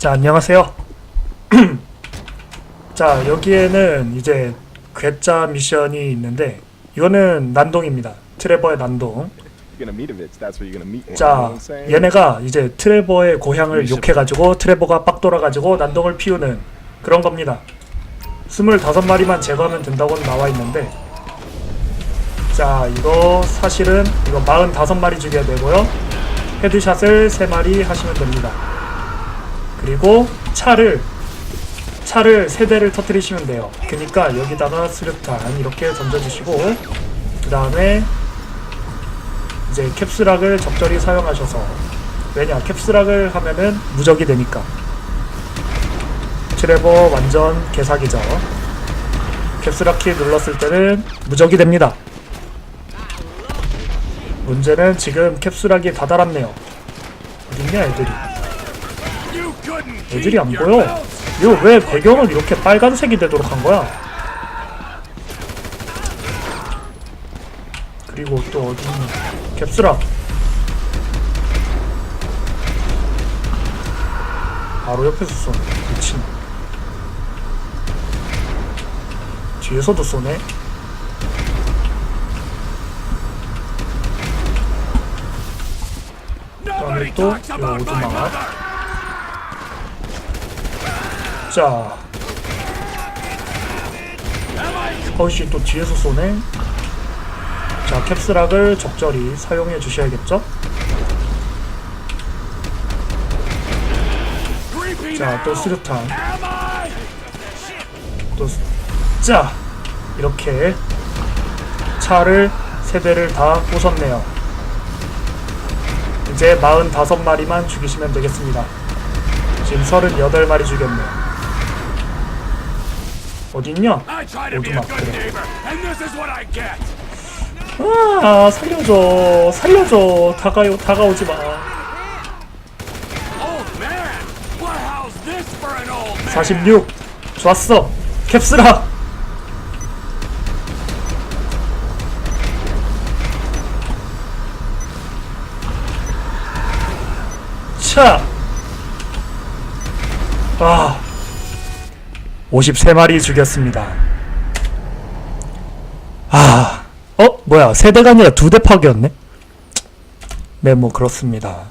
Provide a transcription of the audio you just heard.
자, 안녕하세요. 자, 여기에는 이제 괴짜 미션이 있는데 이거는 난동입니다. 트레버의 난동. 자? 얘네가 이제 트레버의 고향을 욕해가지고 트레버가 빡 돌아가지고 난동을 피우는 그런 겁니다. 25마리만 제거하면 된다고는 나와 있는데 자, 이거 사실은 이거 45마리 죽여야 되고요. 헤드샷을 3마리 하시면 됩니다. 그리고 차를 차를 세 대를 터뜨리시면 돼요. 그러니까 여기다가 수류탄 이렇게 던져주시고 그 다음에 이제 캡슐락을 적절히 사용하셔서 왜냐 캡슐락을 하면은 무적이 되니까 트레버 완전 개사기죠. 캡슐락 키 눌렀을 때는 무적이 됩니다. 문제는 지금 캡슐락이 다 달았네요. 어딨냐 애들이? 애들이 안 보여. 이거 왜 배경을 이렇게 빨간색이 되도록 한 거야? 그리고 또 어디 있냐? 캡슐아. 바로 옆에서 쏘네. 미친. 뒤에서도 쏘네. 그다음에 또 이거 오두막. 자. 어이씨 또 뒤에서 쏘네. 자 캡슐락을 적절히 사용해 주셔야겠죠? 자 또 수류탄. 또자 이렇게 차를 세 대를 다 부쉈네요. 이제 45마리만 죽이시면 되겠습니다. 지금 38마리 죽였네요. 어딨냐? I try to be a 오두막 good 그래. neighbor, and this is what I get. 아 살려줘 살려줘 다가요 다가오지 마 Old man, what how's this for an old man? 46 좋았어 캡슐아 차! 아 53마리 죽였습니다 아 어? 뭐야 세대가 아니라 두 대 파괴였네? 네 뭐 그렇습니다